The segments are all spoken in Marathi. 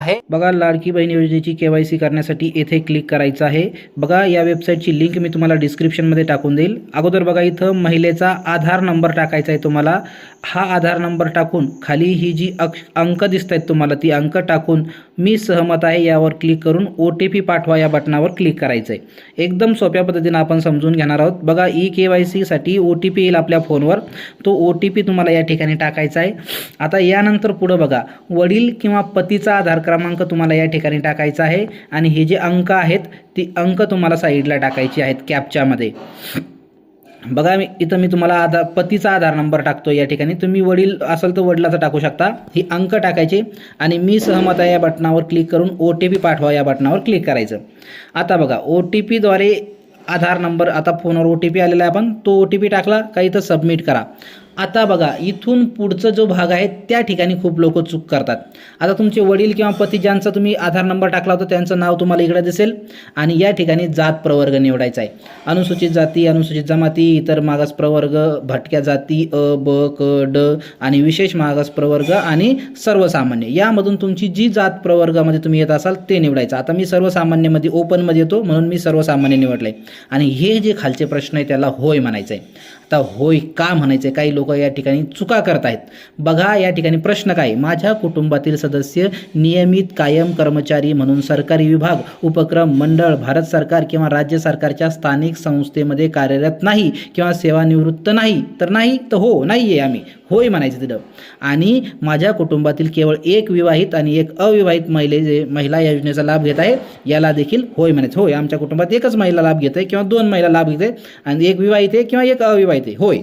आहे. बघा लाडकी बहीण योजनेची केवायसी करण्यासाठी येथे क्लिक करायचं आहे. बघा या वेबसाईटची लिंक मी तुम्हाला डिस्क्रिप्शनमध्ये टाकून देईल. अगोदर बघा इथं महिलेचा आधार नंबर टाकायचा आहे तुम्हाला. हा आधार नंबर टाकून खाली ही जी अक अंक दिसत आहेत तुम्हाला ती अंक टाकून मी सहमत आहे यावर क्लिक करून ओ टी पी पाठवा या बटनावर क्लिक करायचं आहे एकदम सोप्या पद्धतीनं आपण समजून घेणार आहोत. बघा ई के वाय सीसाठी ओ टी पी येईल आपल्या फोनवर. तो ओ टी पी तुम्हाला या ठिकाणी टाकायचा आहे आता यानंतर पुढं बघा. वडील किंवा पतीचा आधार क्रमांक तुम्हाला या ठिकाणी टाकायचा आहे. आणि हे जे अंक आहेत ती अंक तुम्हाला साईडला टाकायची आहेत कॅपच्यामध्ये बघा मी इथं मी तुम्हाला आधार पतीचा आधार नंबर टाकतो या ठिकाणी. तुम्ही वडील असेल तर वडिलाचा टाकू शकता. ही अंक टाकायचे आणि मी सहमत आहे या बटनावर क्लिक करून ओ टी पी पाठवा या बटनावर क्लिक करायचं. आता बघा ओ टी पीद्वारे आधार नंबर आता फोनवर ओ टी पी आलेला आहे आपण. तो ओ टी पी टाकला का इथं सबमिट करा. आता बघा इथून पुढचा जो भाग आहे त्या ठिकाणी खूप लोक चूक करतात. आता तुमचे वडील किंवा पती ज्यांचा तुम्ही आधार नंबर टाकला होता त्यांचं नाव तुम्हाला इकडे दिसेल आणि या ठिकाणी जात प्रवर्ग निवडायचा आहे. अनुसूचित जाती अनुसूचित जमाती इतर मागास प्रवर्ग भटक्या जाती अ ब क ड आणि विशेष मागास प्रवर्ग आणि सर्वसामान्य. यामधून तुमची जी जात प्रवर्गामध्ये तुम्ही येत असाल ते निवडायचं. आता मी सर्वसामान्यमध्ये ओपनमध्ये येतो म्हणून मी सर्वसामान्य निवडलं आहे आणि हे जे खालचे प्रश्न आहे त्याला होय म्हणायचं आहे आता होय का म्हणायचं काही लोक या ठिकाणी चुका करत आहेत बघा या ठिकाणी प्रश्न काय? माझ्या कुटुंबातील सदस्य नियमित कायम कर्मचारी म्हणून सरकारी विभाग उपक्रम मंडळ भारत सरकार किंवा राज्य सरकारच्या स्थानिक संस्थेमध्ये कार्यरत नाही किंवा सेवानिवृत्त नाही. तर नाही तर हो नाही आहे आम्ही. होय म्हणायचं तिथं. आणि माझ्या कुटुंबातील केवळ एक विवाहित आणि एक अविवाहित महिले जे महिला या योजनेचा लाभ घेत आहे याला देखील होय म्हणायचं. होय आमच्या कुटुंबात एकच महिला लाभ घेत आहे किंवा दोन महिला लाभ घेत आहे आणि एक विवाहित आहे किंवा एक अविवाहित आहे होय.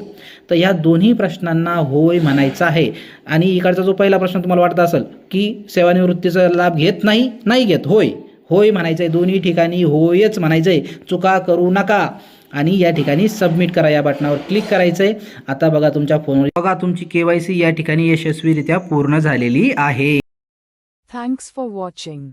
तर ह्या दोन्ही प्रश्नांना होय म्हणायचं आहे. आणि इकडचा जो पहिला प्रश्न तुम्हाला वाटत असेल की सेवानिवृत्तीचा लाभ घेत नाही नाही घेत. होय. होय म्हणायचं आहे दोन्ही ठिकाणी होयच म्हणायचं आहे चुका करू नका. आणि या ठिकाणी सबमिट करा या बटनावर क्लिक करायचं आहे आता बघा तुमच्या फोनवर बघा तुमची के या ठिकाणी यशस्वीरित्या पूर्ण झालेली आहे. Thanks for watching